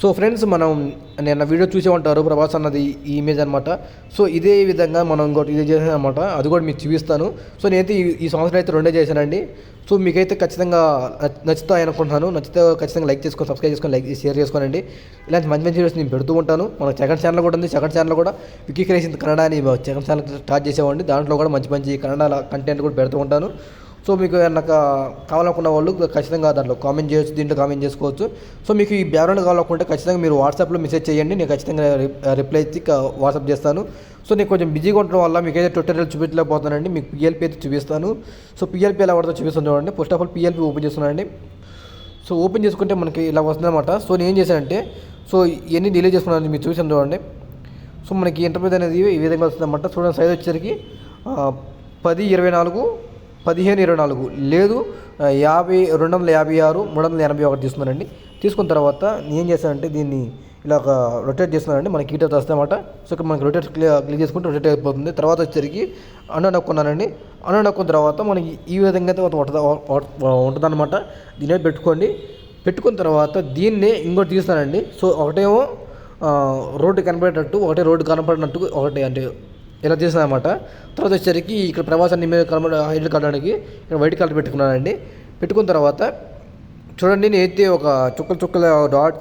So friends మనం నిన్న video చూసే ఉంటారు ప్రభాస్ అన్నది ఈ ఇమేజ్ అనమాట సో ఇదే విధంగా మనం ఇంకోటి ఇది చేసాను అనమాట అది కూడా మీకు చూపిస్తాను. సో నేనైతే ఈ సంవత్సరం అయితే రెండే చేశానండి. సో మీకైతే ఖచ్చితంగా నచ్చుతాయి అనుకుంటున్నాను. నచ్చితే ఖచ్చితంగా లైక్ చేసుకొని సబ్స్క్రైబ్ చేసుకొని లైక్ షేర్ చేసుకోనండి. ఇలాంటి మంచి మంచి వీడియోస్ నేను పెడుతూ ఉంటాను. మన సెకండ్ ఛానల్ కూడా ఉంది. సెకండ్ ఛానల్ కూడా వికీ క్రియేషన్ కన్నడ అని సెకండ్ ఛానల్ స్టార్ట్ చేసేవాడిని. దాంట్లో కూడా మంచి మంచి కన్నడ కంటెంట్ కూడా పెడుతూ ఉంటాను. సో మీకు నాకు కావాలనుకున్న వాళ్ళు ఖచ్చితంగా దాంట్లో కామెంట్ చేయొచ్చు దీంట్లో కామెంట్ చేసుకోవచ్చు. సో మీకు ఈ బ్యాక్గ్రౌండ్ కావాలనుకుంటే ఖచ్చితంగా మీరు వాట్సాప్లో మెసేజ్ చేయండి. నేను ఖచ్చితంగా రిప్లై ఇచ్చి వాట్సాప్ చేస్తాను. సో నేను కొంచెం బిజీగా ఉండడం వల్ల మీకు అయితే ట్విట్టర్ చూపించలేకపోతానండి మీకు పిఎల్పి అయితే చూపిస్తాను. సో పిఎల్పి ఎలా పడుతుందో చూపిస్తాను చూడండి. First of all PLP open చేస్తున్నానండి. సో ఓపెన్ చేసుకుంటే మనకి ఇలా వస్తుందన్నమాట. సో నేను ఏం చేశానంటే సో ఇవన్నీ డిలే చేసుకున్నాను మీరు చూసాను చూడండి. సో మనకి ఇంటర్వ్యూ అనేది ఈ విధంగా వస్తుందన్నమాట. చూడండి సైజ్ వచ్చేసరికి పది ఇరవై నాలుగు పదిహేను ఇరవై నాలుగు. లేదు యాభై రెండు వందల యాభై ఆరు మూడు వందల ఎనభై ఒకటి తీసుకున్నానండి తీసుకున్న తర్వాత నేను ఏం చేశానంటే దీన్ని ఇలా ఒక రొటేట్ చేస్తున్నానండి. మనకి హీటర్ వస్తాయన్నమాట సో ఇక్కడ మనకి రొటేట్ క్లియర్ క్లిక్ చేసుకుంటే రొటేట్ అయిపోతుంది. తర్వాత వచ్చేసరికి అన్న నొక్కున్నానండి. అన్న నొక్కున్న తర్వాత మనకి ఈ విధంగా అయితే ఉంటుంది అనమాట దీని పెట్టుకోండి. పెట్టుకున్న తర్వాత దీన్నే ఇంకోటి తీస్తానండి సో ఒకటేమో రోడ్డు కనపడేటట్టు ఒకటే రోడ్డు కనపడినట్టు ఒకటి అంటే ఇలా చేసాను అనమాట తర్వాత వచ్చేసరికి ఇక్కడ ప్రవాసాన్ని మీద కనబడ హైడ్ కలడానికి ఇక్కడ వైట్ కలర్ పెట్టుకున్నానండి పెట్టుకున్న తర్వాత చూడండి నేనైతే ఒక చుక్కల చుక్కల డాట్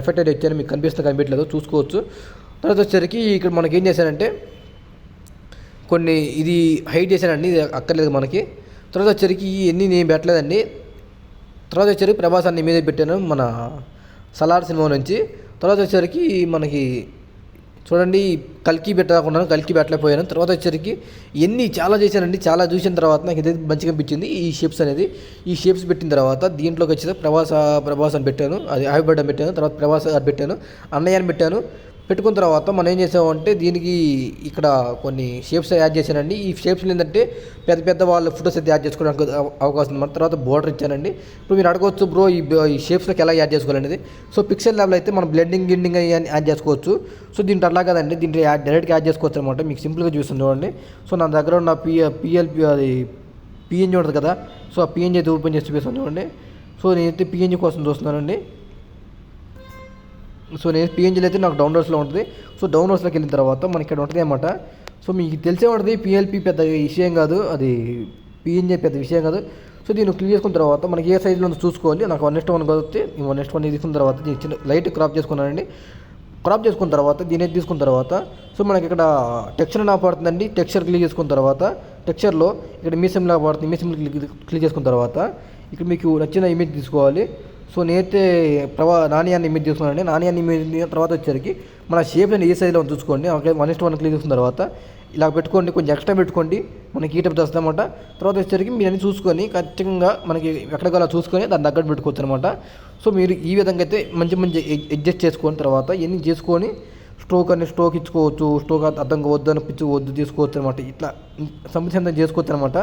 ఎఫెక్ట్ అయితే ఇచ్చాను మీకు కనిపిస్తే కనిపించలేదు చూసుకోవచ్చు. తర్వాత వచ్చేసరికి ఇక్కడ మనకి ఏం చేశానంటే కొన్ని ఇది హైట్ చేశానండి ఇది అక్కర్లేదు మనకి. తర్వాత వచ్చేసరికి ఇవన్నీ నేను పెట్టలేదండి. తర్వాత వచ్చేసరికి ప్రభాసాన్ని మీద పెట్టాను మన సలార్ సినిమా నుంచి. తర్వాత వచ్చేసరికి మనకి చూడండి కలికి పెట్టకుండా కలికి పెట్టలేకపోయాను తర్వాత వచ్చేసరికి ఎన్ని చాలా చేశానండి చాలా చూసిన తర్వాత నాకు ఇది మంచిగా అనిపించింది ఈ షేప్స్ అనేది. ఈ షేప్స్ పెట్టిన తర్వాత దీంట్లోకి వచ్చేసి ప్రవాస ప్రభాస్ అని పెట్టాను అది ఆవిబడ్డ పెట్టాను తర్వాత ప్రభాస్ గారు పెట్టాను అన్నయ్య అని పెట్టాను పెట్టుకున్న తర్వాత మనం ఏం చేసామంటే దీనికి ఇక్కడ కొన్ని షేప్స్ యాడ్ చేశానండి. ఈ షేప్స్ ఏంటంటే పెద్ద పెద్ద వాళ్ళ ఫొటోస్ అయితే యాడ్ చేసుకోవడానికి అవకాశం ఉంది. తర్వాత బోర్డర్ ఇచ్చానండి. ఇప్పుడు మీరు అడగవచ్చు బ్రో ఈ షేప్స్లోకి ఎలా యాడ్ చేసుకోవాలనేది. సో పిక్సెల్ లెవెల్ అయితే మనం బ్లెండింగ్ గిండింగ్ అని యాడ్ చేసుకోవచ్చు. సో దీంట్లో అలా కదండి. దీంట్లో యాడ్ డైరెక్ట్గా యాడ్ చేసుకోవచ్చు అనమాట మీకు సింపుల్గా చూస్తుంది చూడండి. సో నా దగ్గర ఉన్న పి పిఎల్పి అది పిఎన్జీ ఉంటుంది కదా. సో ఆ పిఎన్జీ అయితే ఓపెన్ చేసి చూపిస్తాను చూడండి. సో నేనైతే పిఎన్జీ కోసం చూస్తున్నానండి. సో నేను పిఎన్జీలో అయితే నాకు డౌన్లోడ్స్లో ఉంటుంది. సో డౌన్లోడ్స్లోకి వెళ్ళిన తర్వాత మనకి ఇక్కడ ఉంటుంది అనమాట సో మీకు తెలిసే ఉంటుంది పిఎల్పి పెద్ద విషయం కాదు అది పిఎన్జీ పెద్ద విషయం కాదు. సో దీన్ని క్లియర్ చేసుకున్న తర్వాత మనకి ఏ సైజులో చూసుకోవాలి నాకు వన్ నెక్స్ట్ వన్ కాబట్టి వన్ నెక్స్ట్ వన్ తీసుకున్న తర్వాత దీన్ని చిన్న లైట్ క్రాప్ చేసుకున్నానండి. క్రాప్ చేసుకున్న తర్వాత దీని అయితే తీసుకున్న తర్వాత సో మనకి ఇక్కడ టెక్స్చర్ నా పడుతుందండి? టెక్స్చర్ క్లిక్ చేసుకున్న తర్వాత టెక్స్చర్లో ఇక్కడ మీ సిమ్లా పడుతుంది? మీ సిమ్ క్లిక్ క్లిక్ చేసుకున్న తర్వాత ఇక్కడ మీకు నచ్చిన ఇమేజ్ తీసుకోవాలి. సో నేనైతే ప్రభా నాణ్యాన్ని ఇమేజ్ తీసుకున్నానండి నాణ్యాన్ని ఇమేజ్ తర్వాత వచ్చేసరికి మన షేప్ నేను ఏ సైజులో చూసుకోండి. వన్ ఇస్ట్ వన్ క్లిక్ చేసుకున్న తర్వాత ఇలా పెట్టుకోండి కొంచెం ఎక్స్ట్రా పెట్టుకోండి. మనకి ఈ టైప్ వస్తామన్నమాట తర్వాత వచ్చేసరికి మీరు అన్ని చూసుకొని ఖచ్చితంగా మనకి ఎక్కడ కావాలో చూసుకొని దాన్ని తగ్గట్టు పెట్టుకోవచ్చు అనమాట సో మీరు ఈ విధంగా అయితే మంచి మంచి అడ్జస్ట్ చేసుకున్న తర్వాత ఇవన్నీ చేసుకొని స్ట్రోక్ అని స్ట్రోక్ ఇచ్చుకోవచ్చు. స్ట్రోక్ అర్థం వద్దు అని పిచ్చి వద్దు తీసుకోవచ్చు అనమాట ఇట్లా సంబంధించిన చేసుకోవచ్చు అనమాట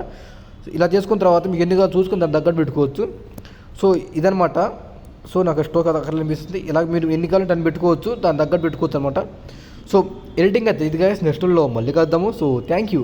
ఇలా చేసుకున్న తర్వాత మీకు ఎన్నిగా చూసుకొని దాన్ని తగ్గట్టు పెట్టుకోవచ్చు. సో ఇదనమాట సో నాకు స్టోక్ అది అక్కడ అనిపిస్తుంది. ఇలా మీరు ఎన్ని కావాలంటే అని పెట్టుకోవచ్చు దాని తగ్గట్టు పెట్టుకోవచ్చు అనమాట సో ఎడిటింగ్ అయితే ఇది నెక్స్ట్లో మళ్ళీ కలుద్దాము. So thank you